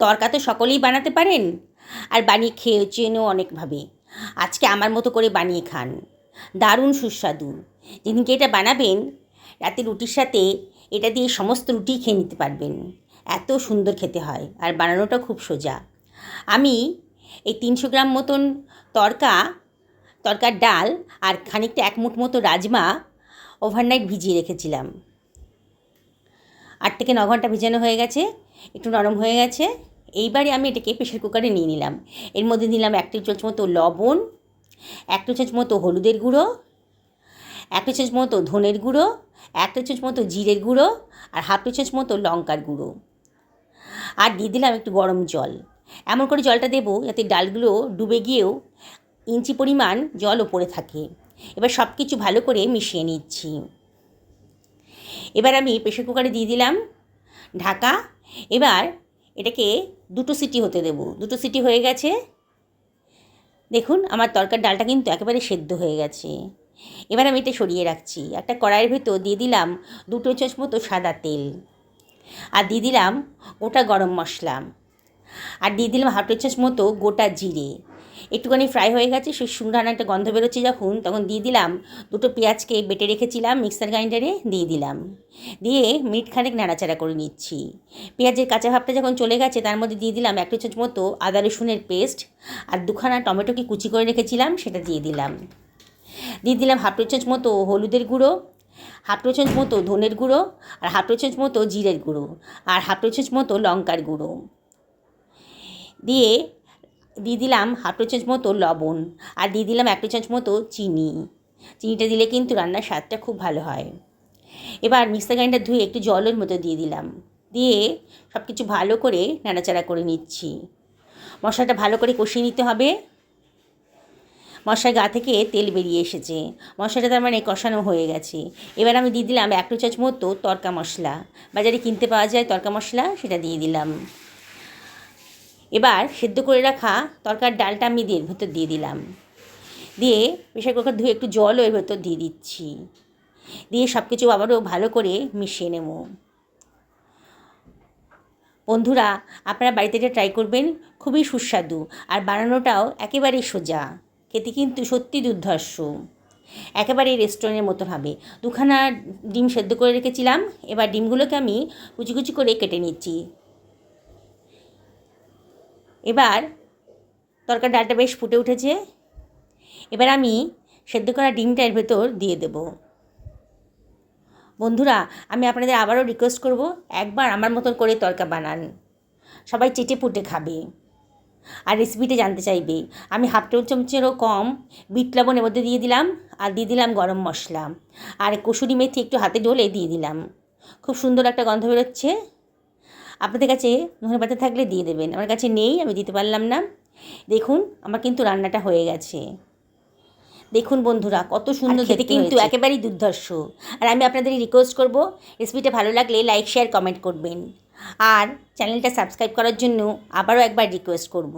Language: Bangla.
তরকা তো সকলেই বানাতে পারেন। আর বানিয়ে খেয়ে খেয়েছেনও অনেকভাবে। আজকে আমার মতো করে বানিয়ে খান। দারুণ সুস্বাদু। যেদিনকে এটা বানাবেন? রাতে রুটির সাথে এটা দিয়ে সমস্ত রুটি খেয়ে নিতে পারবেন। এত সুন্দর খেতে হয়। আর বানানোটা খুব সোজা। আমি এই তিনশো গ্রাম মতন তরকা, তরকার ডাল আর খানিকটা এক মুঠ মতো রাজমা ওভারনাইট ভিজিয়ে রেখেছিলাম। আট থেকে ন ঘণ্টা ভিজানো হয়ে গেছে। একটু নরম হয়ে গেছে। এইবারে আমি এটাকে প্রেশার কুকারে নিয়ে নিলাম। এর মধ্যে দিলাম এক টেবিল চামচ মতো লবণ, এক টেবিল চামচ মতো হলুদের গুঁড়ো, এক টেবিল চামচ মতো ধনের গুঁড়ো, এক টেবিল চামচ মতো জিরের গুঁড়ো আর হাফ টেবিল চামচ মতো লঙ্কার গুঁড়ো। আর দিয়ে দিলাম একটু গরম জল। এমন করে জলটা দেবো যাতে ডালগুলো ডুবে গিয়েও ইঞ্চি পরিমাণ জল ওপরে থাকে। এবার সব কিছু ভালো করে মিশিয়ে নিচ্ছি। এবার আমি প্রেশার কুকারে দিয়ে দিলাম ঢাকা। এবার এটাকে দুটো সিটি হতে দেব। দুটো সিটি হয়ে গেছে। দেখুন, আমার তরকার ডালটা কিন্তু একেবারে সেদ্ধ হয়ে গেছে। এবার আমি এটা সরিয়ে রাখছি। একটা কড়াইয়ের ভেতর দিয়ে দিলাম দুটো চামচ মতো সাদা তেল। আর দিয়ে দিলাম ওটা গরম মশলা। আর দিয়ে দিলাম হাফ চামচ মতো গোটা জিরে। একটুখানি ফ্রাই হয়ে গেছে, সেই সুন্দর একটা গন্ধ বেরোচ্ছে যখন, তখন দিয়ে দিলাম দুটো পেঁয়াজকে বেটে রেখেছিলাম মিক্সার গ্রাইন্ডারে দিয়ে দিলাম। দিয়ে মিনিট খানেক নাড়াচাড়া করে নিচ্ছি। পেঁয়াজের কাঁচা ভাবটা যখন চলে গেছে, তার মধ্যে দিয়ে দিলাম এক চামচ মতো আদা রসুনের পেস্ট আর দুখানা টমেটোকে কুচি করে রেখেছিলাম, সেটা দিয়ে দিলাম। দিয়ে দিলাম হাফ চামচ মতো হলুদের গুঁড়ো, হাফ চামচ মতো ধনের গুঁড়ো আর হাফ চামচ মতো জিরের গুঁড়ো আর হাফ চামচ মতো লঙ্কার গুঁড়ো। দিয়ে দিয়ে দিলাম হাফ টো চামচ মতো লবণ আর দিয়ে দিলাম এক টো চামচ মতো চিনি। চিনিটা দিলে কিন্তু রান্নার স্বাদটা খুব ভালো হয়। এবার মিক্সার গ্রাইন্ডার ধুয়ে একটু জলের মতো দিয়ে দিলাম। দিয়ে সব কিছু ভালো করে নাড়াচাড়া করে নিচ্ছি। মশলাটা ভালো করে কষিয়ে নিতে হবে। মশলার গা থেকে তেল বেরিয়ে এসেছে। মশলাটা তার মানে কষানো হয়ে গেছে। এবার আমি দিয়ে দিলাম এক টো চামচ মতো তরকা মশলা। বাজারে কিনতে পাওয়া যায় তরকা মশলা, সেটা দিয়ে দিলাম। এবার সেদ্ধ করে রাখা তরকার ডালটা আমি দিয়ে ভেতর দিয়ে দিলাম। দিয়ে প্রেশার কুকার ধুয়ে একটু জলও এর ভেতর দিয়ে দিচ্ছি। দিয়ে সব কিছু আবারও ভালো করে মিশিয়ে নেব। বন্ধুরা, আপনারা বাড়িতে এটা ট্রাই করবেন, খুবই সুস্বাদু আর বানানোটাও একেবারেই সোজা। খেতে কিন্তু সত্যি দুর্ধর্ষ। একেবারে রেস্টুরেন্টের মতো হবে। দুখানা ডিম সেদ্ধ করে রেখেছিলাম, এবার ডিমগুলোকে আমি কুচি কুচি করে কেটে নিচ্ছি। এবার তরকার ডালটা বেশ ফুটে উঠেছে। এবার আমি সেদ্ধ করা ডিমটা এর ভেতর দিয়ে দেব। বন্ধুরা, আমি আপনাদের আবারও রিকোয়েস্ট করব, একবার আমার মতন করে তরকা বানান। সবাই চেটে পুটে খাবে। আর রেসিপিটা জানতে চাইবে। আমি হাফ টেবিল চামচেরও কম বিট লবণ এর মধ্যে দিয়ে দিলাম আর দিয়ে দিলাম গরম মশলা। আর কসুরি মেথি একটু হাতে ডলে দিয়ে দিলাম। খুব সুন্দর একটা গন্ধ বেরোচ্ছে। আপনাদের কাছে ধনে পাতা থাকলে দিয়ে দেবেন। আমার কাছে নেই আমি দিতে পারলাম না। দেখুন আমার কিন্তু রান্নাটা হয়ে গেছে। দেখুন বন্ধুরা কত সুন্দর খেতে কিন্তু একেবারেই দুর্ধর্ষ। আর আমি আপনাদের রিকোয়েস্ট করব রেসিপিটা ভালো লাগলে লাইক শেয়ার কমেন্ট করবেন। আর চ্যানেলটা সাবস্ক্রাইব করার জন্য আবারও একবার রিকোয়েস্ট করব।